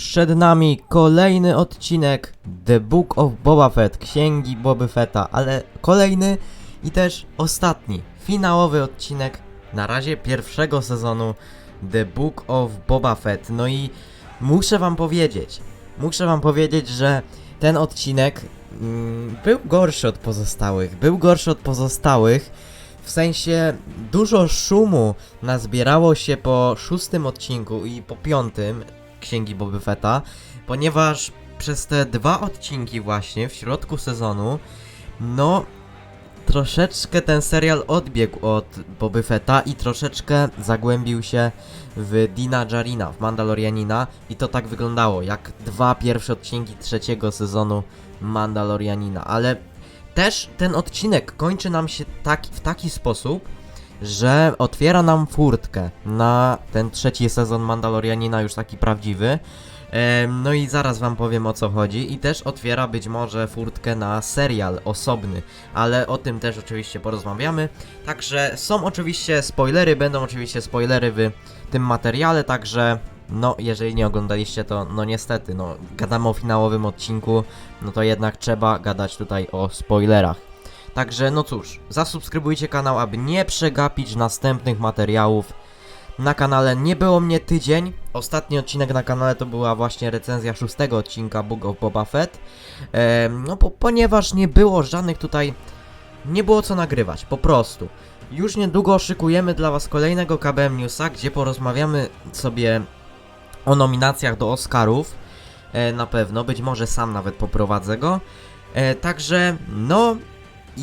Przed nami kolejny odcinek The Book of Boba Fett, księgi Boba Fetta, ale kolejny i też ostatni, finałowy odcinek na razie pierwszego sezonu The Book of Boba Fett. No i muszę wam powiedzieć, muszę wam powiedzieć, że ten odcinek mm, był gorszy od pozostałych, był gorszy od pozostałych. W sensie dużo szumu nazbierało się po szóstym odcinku i po piątym Księgi Boby Fetta, ponieważ przez te dwa odcinki właśnie w środku sezonu, no troszeczkę ten serial odbiegł od Boby Fetta i troszeczkę zagłębił się w Dina Jarina, w Mandalorianina. I to tak wyglądało, jak dwa pierwsze odcinki trzeciego sezonu Mandalorianina, ale też ten odcinek kończy nam się tak, w taki sposób, że otwiera nam furtkę na ten trzeci sezon Mandalorianina, już taki prawdziwy. No i zaraz wam powiem o co chodzi i też otwiera być może furtkę na serial osobny, ale o tym też oczywiście porozmawiamy. Także są oczywiście spoilery, będą oczywiście spoilery w tym materiale, także no jeżeli nie oglądaliście to no niestety, no gadamy o finałowym odcinku, no to jednak trzeba gadać tutaj o spoilerach. Także no cóż, zasubskrybujcie kanał, aby nie przegapić następnych materiałów. Na kanale nie było mnie tydzień. Ostatni odcinek na kanale to była właśnie recenzja szóstego odcinka Book of Boba Fett. Em, no ponieważ nie było żadnych tutaj... Nie było co nagrywać, po prostu. Już niedługo szykujemy dla was kolejnego KBM Newsa, gdzie porozmawiamy sobie o nominacjach do Oscarów. E, na pewno, być może sam nawet poprowadzę go. E, także, no,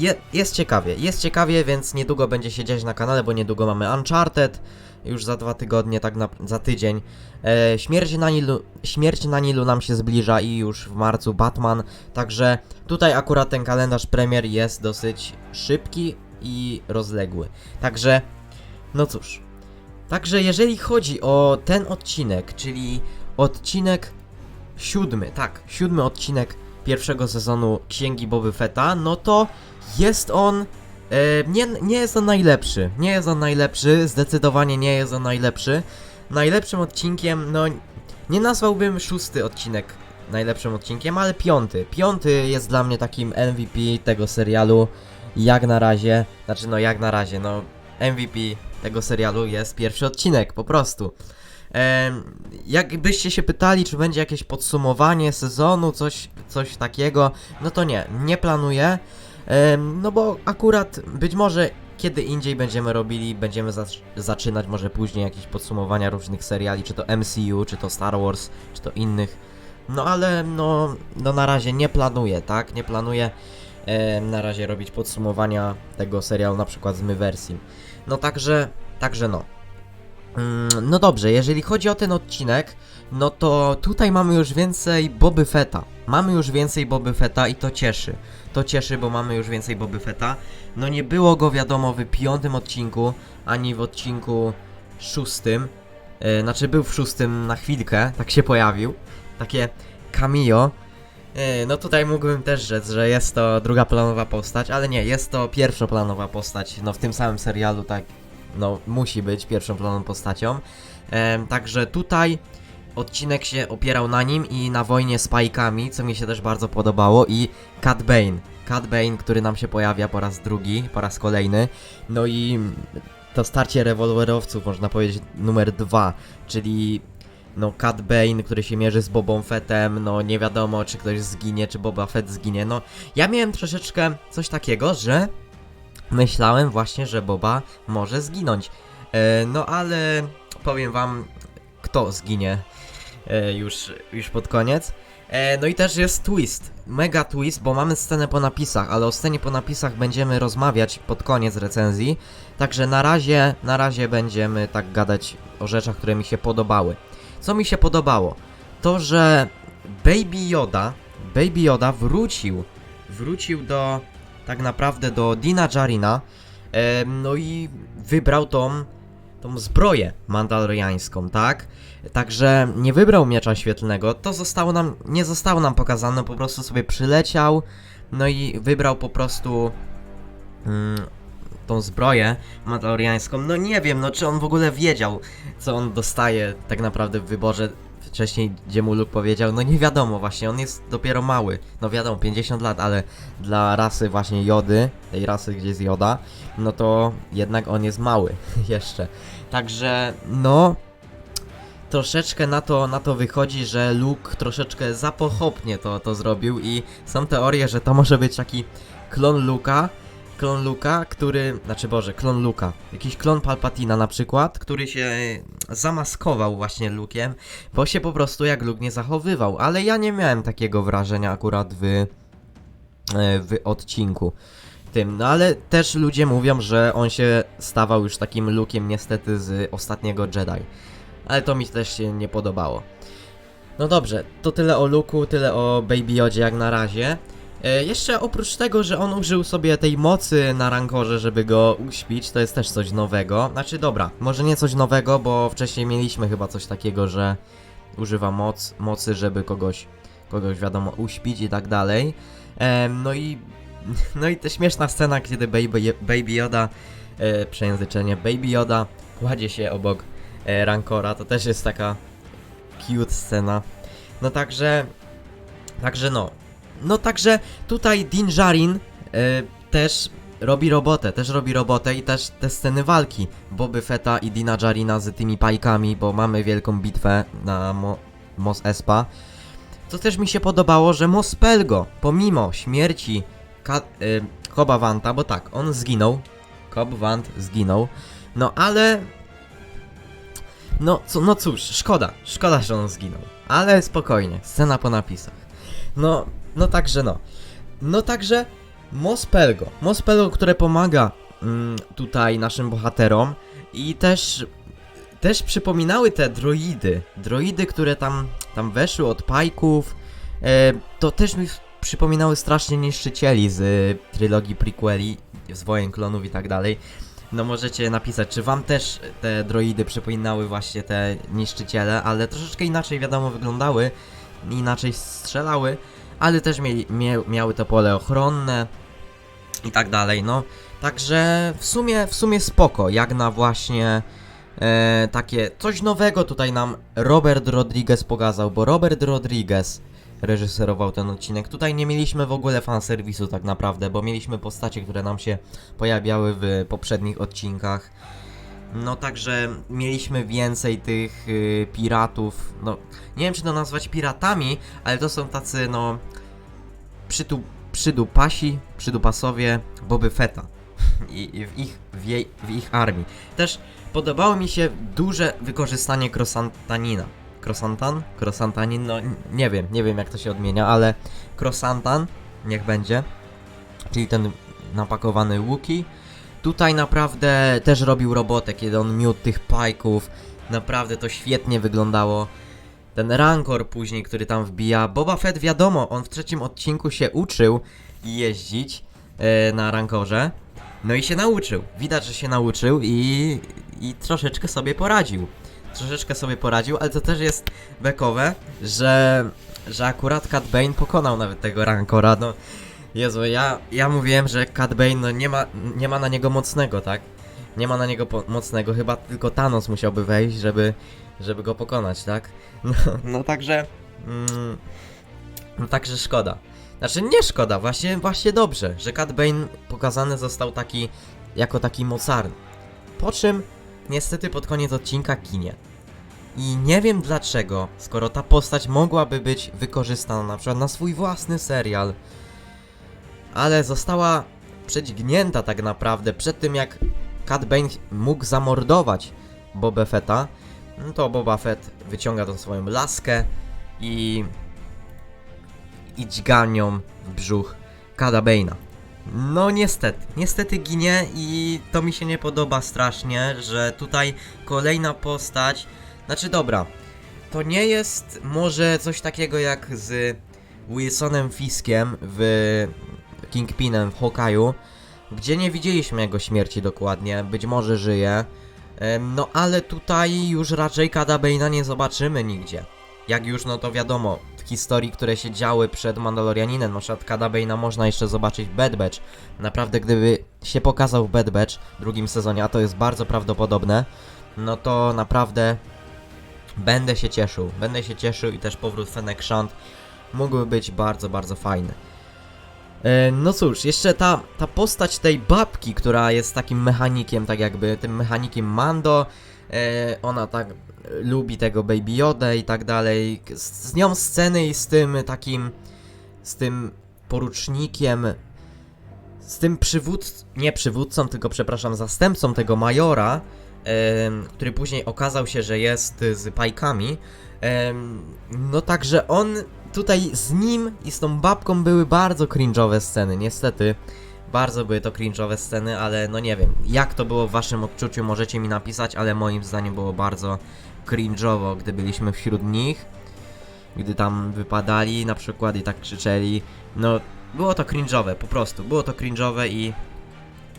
je, jest ciekawie, jest ciekawie, więc niedługo będzie się dziać na kanale, bo niedługo mamy Uncharted, już za dwa tygodnie, tak na, za tydzień. E, śmierć, na Nilu, śmierć na Nilu nam się zbliża i już w marcu Batman, także tutaj akurat ten kalendarz premier jest dosyć szybki i rozległy. Także, no cóż. Także jeżeli chodzi o ten odcinek, czyli odcinek siódmy, tak, siódmy odcinek pierwszego sezonu Księgi Boby Fetta, no to jest on. E, nie, nie jest on najlepszy. Nie jest on najlepszy, zdecydowanie nie jest on najlepszy. Najlepszym odcinkiem, no nie nazwałbym szósty odcinek najlepszym odcinkiem, ale piąty. Piąty jest dla mnie takim MVP tego serialu. Jak na razie, znaczy no jak na razie, no MVP tego serialu jest pierwszy odcinek, po prostu. Jakbyście się pytali, czy będzie jakieś podsumowanie sezonu, coś, coś takiego, no to nie, nie planuję. No bo akurat być może kiedy indziej będziemy robili, będziemy zac- zaczynać może później jakieś podsumowania różnych seriali, czy to MCU, czy to Star Wars, czy to innych. No ale no, no na razie nie planuję, tak? Nie planuję em, na razie robić podsumowania tego serialu na przykład z Myversim. No także, także no. Mm, No dobrze, jeżeli chodzi o ten odcinek, no to tutaj mamy już więcej Boby Fetta. Mamy już więcej Boby Fetta i to cieszy. To cieszy, bo mamy już więcej Boby Fetta. No nie było go wiadomo w piątym odcinku, ani w odcinku szóstym. E, znaczy był w szóstym na chwilkę, tak się pojawił. Takie cameo. E, no tutaj mógłbym też rzec, że jest to druga planowa postać, ale nie, jest to pierwszoplanowa postać. No w tym samym serialu tak, no musi być pierwszoplanową postacią. Em, także tutaj odcinek się opierał na nim i na wojnie z pajkami, co mi się też bardzo podobało i Cat Bane. Cat Bane, który nam się pojawia po raz drugi, po raz kolejny. No i to starcie rewolwerowców, można powiedzieć, numer dwa, czyli no Cat Bane, który się mierzy z Bobą Fettem, no nie wiadomo czy ktoś zginie, czy Boba Fett zginie, no ja miałem troszeczkę coś takiego, że myślałem właśnie, że Boba może zginąć. E, no ale powiem wam, kto zginie już, już pod koniec. E, no i też jest twist, mega twist, bo mamy scenę po napisach, ale o scenie po napisach będziemy rozmawiać pod koniec recenzji. Także na razie, na razie będziemy tak gadać o rzeczach, które mi się podobały. Co mi się podobało? To, że Baby Yoda, Baby Yoda wrócił, wrócił do, tak naprawdę do Dina Jarina, em, no i wybrał tą, tą zbroję mandaloriańską, tak? Także nie wybrał miecza świetlnego, to zostało nam, nie zostało nam pokazane, po prostu sobie przyleciał, no i wybrał po prostu mm, tą zbroję mandaloriańską. No nie wiem, no czy on w ogóle wiedział, co on dostaje tak naprawdę w wyborze. wcześniej, gdzie mu Luke powiedział, no nie wiadomo właśnie, on jest dopiero mały. No wiadomo, 50 lat, ale dla rasy właśnie Jody, tej rasy, gdzie jest Joda, no to jednak on jest mały jeszcze. Także, no, troszeczkę na to, na to wychodzi, że Luke troszeczkę za pochopnie to, to zrobił i są teorie, że to może być taki klon Luka, klon Luka, który, znaczy Boże, klon Luka, jakiś klon Palpatina na przykład, który się zamaskował właśnie Lukiem, bo się po prostu jak Luke nie zachowywał, ale ja nie miałem takiego wrażenia akurat w, e, w odcinku tym, no ale też ludzie mówią, że on się stawał już takim Lukiem niestety z ostatniego Jedi, ale to mi też się nie podobało. No dobrze, to tyle o Luku, tyle o Baby Yodzie jak na razie. E, jeszcze oprócz tego, że on użył sobie tej mocy na rankorze, żeby go uśpić, to jest też coś nowego. Znaczy dobra, może nie coś nowego, bo wcześniej mieliśmy chyba coś takiego, że używa moc, mocy, żeby kogoś, kogoś wiadomo, uśpić i tak dalej. Em, no i no i to śmieszna scena, kiedy Baby, Baby Yoda, e, przejęzyczenie, Baby Yoda kładzie się obok e, Rancora, to też jest taka cute scena. No także, także no. No także tutaj Din Djarin e, też robi robotę, też robi robotę i też te sceny walki Boby Fetta i Dina Djarina z tymi pajkami, bo mamy wielką bitwę na Mo Mos Espa. To też mi się podobało, że Mos Pelgo, pomimo śmierci Ka y, bo tak, on zginął. Kob Want zginął. No ale. No, co, no cóż, szkoda, szkoda, że on zginął. Ale spokojnie, scena po napisach. No, no także no. No także Mospelgo. Mospelgo, które pomaga mm, tutaj naszym bohaterom i też też przypominały te droidy. Droidy, które tam, tam weszły od pajków. E, to też mi przypominały strasznie niszczycieli z y, trylogii prequeli, z wojen klonów i tak dalej. No możecie napisać, czy wam też te droidy przypominały właśnie te niszczyciele, ale troszeczkę inaczej wiadomo wyglądały, inaczej strzelały, ale też mieli, mie, miały to pole ochronne i tak dalej, no. Także w sumie, w sumie spoko, jak na właśnie e, takie coś nowego tutaj nam Robert Rodriguez pokazał, bo Robert Rodriguez reżyserował ten odcinek. Tutaj nie mieliśmy w ogóle fanserwisu tak naprawdę, bo mieliśmy postacie, które nam się pojawiały w poprzednich odcinkach. No także mieliśmy więcej tych y, piratów, no nie wiem czy to nazwać piratami, ale to są tacy no przytu, przydupasi, przydupasowie Boby Fetta i, i w, ich, w, jej, w ich armii. Też podobało mi się duże wykorzystanie Krosantanina. Krosantan? Krosantanin? No nie wiem, nie wiem jak to się odmienia, ale Krosantan, niech będzie. Czyli ten napakowany Łuki. Tutaj naprawdę też robił robotę, kiedy on miótł tych pajków. Naprawdę to świetnie wyglądało. Ten rankor później, który tam wbija. Boba Fett wiadomo, on w trzecim odcinku się uczył jeździć e, na rankorze. No i się nauczył. Widać, że się nauczył i, i troszeczkę sobie poradził troszeczkę sobie poradził, ale to też jest bekowe, że, że akurat Cat Bane pokonał nawet tego Rancora, no Jezu, ja, ja mówiłem, że Cat Bane no nie ma, nie ma na niego mocnego, tak? Nie ma na niego mocnego, chyba tylko Thanos musiałby wejść, żeby, żeby go pokonać, tak? No, no także, mm, no także szkoda. Znaczy nie szkoda, właśnie, właśnie dobrze, że Cat Bane pokazany został taki, jako taki mocarny. Po czym niestety pod koniec odcinka kinie. I nie wiem dlaczego, skoro ta postać mogłaby być wykorzystana na przykład na swój własny serial, ale została przedźgnięta tak naprawdę przed tym jak Cat Bane mógł zamordować Boba Fetta, no to Boba Fett wyciąga tą swoją laskę i i dźga nią w brzuch Cada Bane'a. No niestety, niestety ginie i to mi się nie podoba strasznie, że tutaj kolejna postać, znaczy dobra, to nie jest może coś takiego jak z Wilsonem Fiskiem w Kingpinem w Hawkeye'u, gdzie nie widzieliśmy jego śmierci dokładnie, być może żyje, no ale tutaj już raczej Cada Bane'a nie zobaczymy nigdzie. Jak już, no to wiadomo, historii, które się działy przed Mandalorianinem, na przykład Cada Bane'a można jeszcze zobaczyć w Bad Batch. Naprawdę, gdyby się pokazał w Bad Batch w drugim sezonie, a to jest bardzo prawdopodobne, no to naprawdę Będę się cieszył, będę się cieszył i też powrót Fennec Shand mógłby być bardzo, bardzo fajny. E, No cóż, jeszcze ta, ta postać tej babki, która jest takim mechanikiem, tak jakby, tym mechanikiem Mando, e, ona tak lubi tego Baby Yoda i tak dalej. Z, nią sceny i z tym takim, z tym porucznikiem, z tym przywódcą, nie przywódcą, tylko przepraszam, zastępcą tego majora, który później okazał się, że jest z pajkami. no także on tutaj z nim i z tą babką były bardzo cringe'owe sceny, niestety. Bardzo były to cringe'owe sceny, ale no nie wiem, jak to było w waszym odczuciu, możecie mi napisać, ale moim zdaniem było bardzo cringe'owo, gdy byliśmy wśród nich. Gdy tam wypadali na przykład i tak krzyczeli. No, było to cringe'owe, po prostu. Było to cringe'owe i...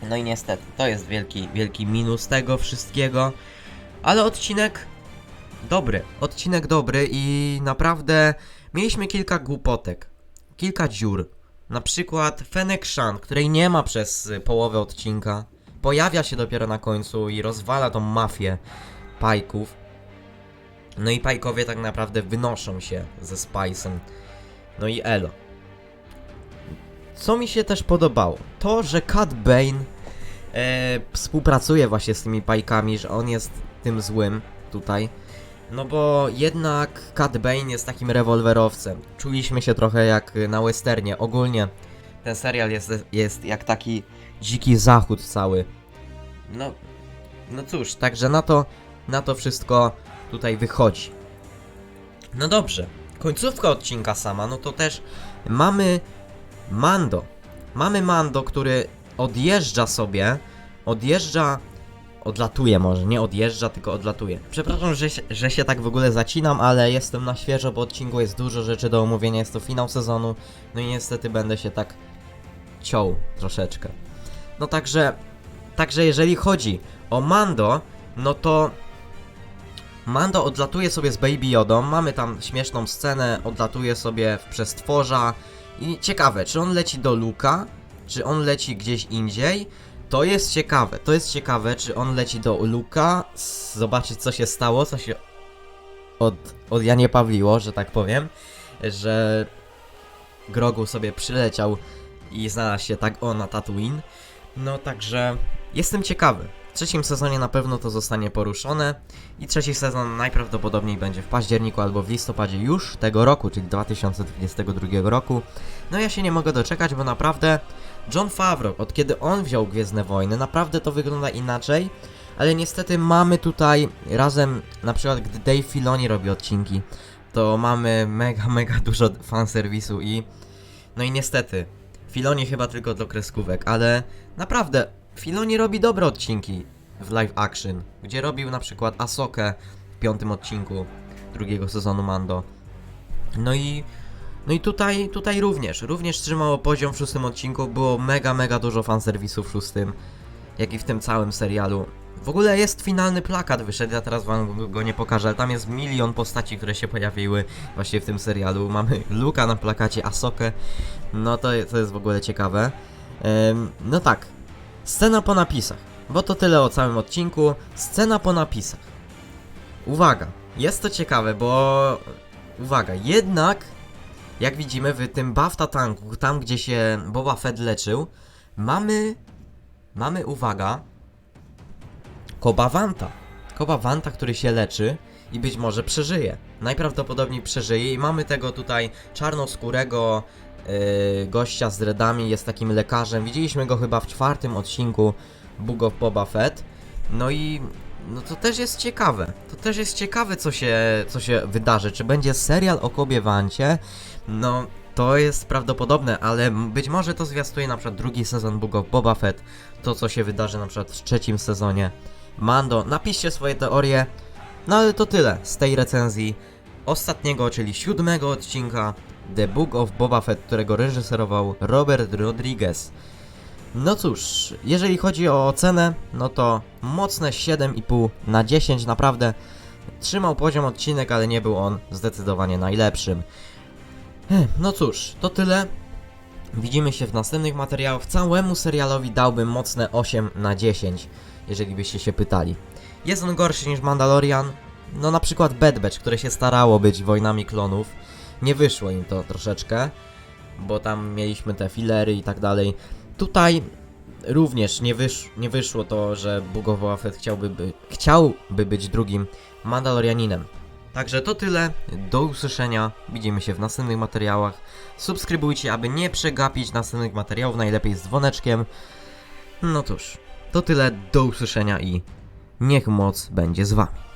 No i niestety, to jest wielki, wielki minus tego wszystkiego. Ale odcinek dobry. Odcinek dobry i naprawdę mieliśmy kilka głupotek. Kilka dziur. Na przykład Fennec Shan, której nie ma przez połowę odcinka. Pojawia się dopiero na końcu i rozwala tą mafię pajków. No i pajkowie tak naprawdę wynoszą się ze Spice'em. No i Elo. Co mi się też podobało? To, że Cat Bane e, współpracuje właśnie z tymi pajkami, że on jest tym złym tutaj. No bo jednak Cat Bane jest takim rewolwerowcem. Czuliśmy się trochę jak na westernie. Ogólnie ten serial jest, jest jak taki dziki zachód cały. No, no cóż, także na to, na to wszystko tutaj wychodzi. No dobrze, końcówka odcinka sama, no to też mamy Mando. Mamy Mando, który odjeżdża sobie, odjeżdża, odlatuje może, nie odjeżdża, tylko odlatuje. Przepraszam, że że się tak w ogóle zacinam, ale jestem na świeżo, bo odcinku jest dużo rzeczy do omówienia, jest to finał sezonu, no i niestety będę się tak ciął troszeczkę. No także, także jeżeli chodzi o Mando, no to Mando odlatuje sobie z Baby Yodą, mamy tam śmieszną scenę, odlatuje sobie w przestworza i ciekawe, czy on leci do Luka, czy on leci gdzieś indziej, to jest ciekawe, to jest ciekawe, czy on leci do Luka, zobaczyć co się stało, co się od, od Janie Pawliło, że tak powiem, że Grogu sobie przyleciał i znalazł się tak o na Tatooine, no także jestem ciekawy. W trzecim sezonie na pewno to zostanie poruszone i trzeci sezon najprawdopodobniej będzie w październiku albo w listopadzie już tego roku, czyli 2022 roku. No ja się nie mogę doczekać, bo naprawdę John Favreau, od kiedy on wziął Gwiezdne Wojny, naprawdę to wygląda inaczej, ale niestety mamy tutaj razem, na przykład gdy Dave Filoni robi odcinki, to mamy mega, mega dużo fanserwisu i no i niestety, Filoni chyba tylko do kreskówek, ale naprawdę Filoni robi dobre odcinki w live action, gdzie robił na przykład Asokę w piątym odcinku drugiego sezonu Mando. No i no i tutaj, tutaj również, również trzymało poziom w szóstym odcinku, było mega, mega dużo fanserwisu w szóstym, jak i w tym całym serialu. W ogóle jest finalny plakat wyszedł, ja teraz wam go- nie pokażę, ale tam jest milion postaci, które się pojawiły właśnie w tym serialu. Mamy Luka na plakacie, Asokę, no to, to jest w ogóle ciekawe. No tak, scena po napisach, bo to tyle o całym odcinku, scena po napisach. Uwaga, jest to ciekawe, bo... Uwaga, jednak jak widzimy w tym Bafta tanku, tam gdzie się Boba Fett leczył, mamy, mamy, uwaga, Koba Vanta. Koba Vanta, który się leczy i być może przeżyje. Najprawdopodobniej przeżyje i mamy tego tutaj czarnoskórego gościa z redami, jest takim lekarzem. Widzieliśmy go chyba w czwartym odcinku Book of Boba Fett. No i no to też jest ciekawe. To też jest ciekawe, co się, co się wydarzy. Czy będzie serial o Kobie Wancie? No, to jest prawdopodobne, ale być może to zwiastuje na przykład drugi sezon Book of Boba Fett. To, co się wydarzy na przykład w trzecim sezonie. Mando, napiszcie swoje teorie. No ale to tyle z tej recenzji ostatniego, czyli siódmego odcinka The Book of Boba Fett, którego reżyserował Robert Rodriguez. No cóż, jeżeli chodzi o ocenę, no to mocne 7,5 na 10, naprawdę trzymał poziom odcinek, ale nie był on zdecydowanie najlepszym. No cóż, to tyle. Widzimy się w następnych materiałach. Całemu serialowi dałbym mocne 8 na 10, jeżeli byście się pytali. Jest on gorszy niż Mandalorian? No na przykład Bad Batch, które się starało być wojnami klonów, nie wyszło im to troszeczkę, bo tam mieliśmy te filery i tak dalej. Tutaj również nie, wysz, nie wyszło to, że Boba Fett chciałby, by, chciałby być drugim Mandalorianinem. Także to tyle, do usłyszenia, widzimy się w następnych materiałach. Subskrybujcie, aby nie przegapić następnych materiałów, najlepiej z dzwoneczkiem. No cóż, to tyle, do usłyszenia i niech moc będzie z wami.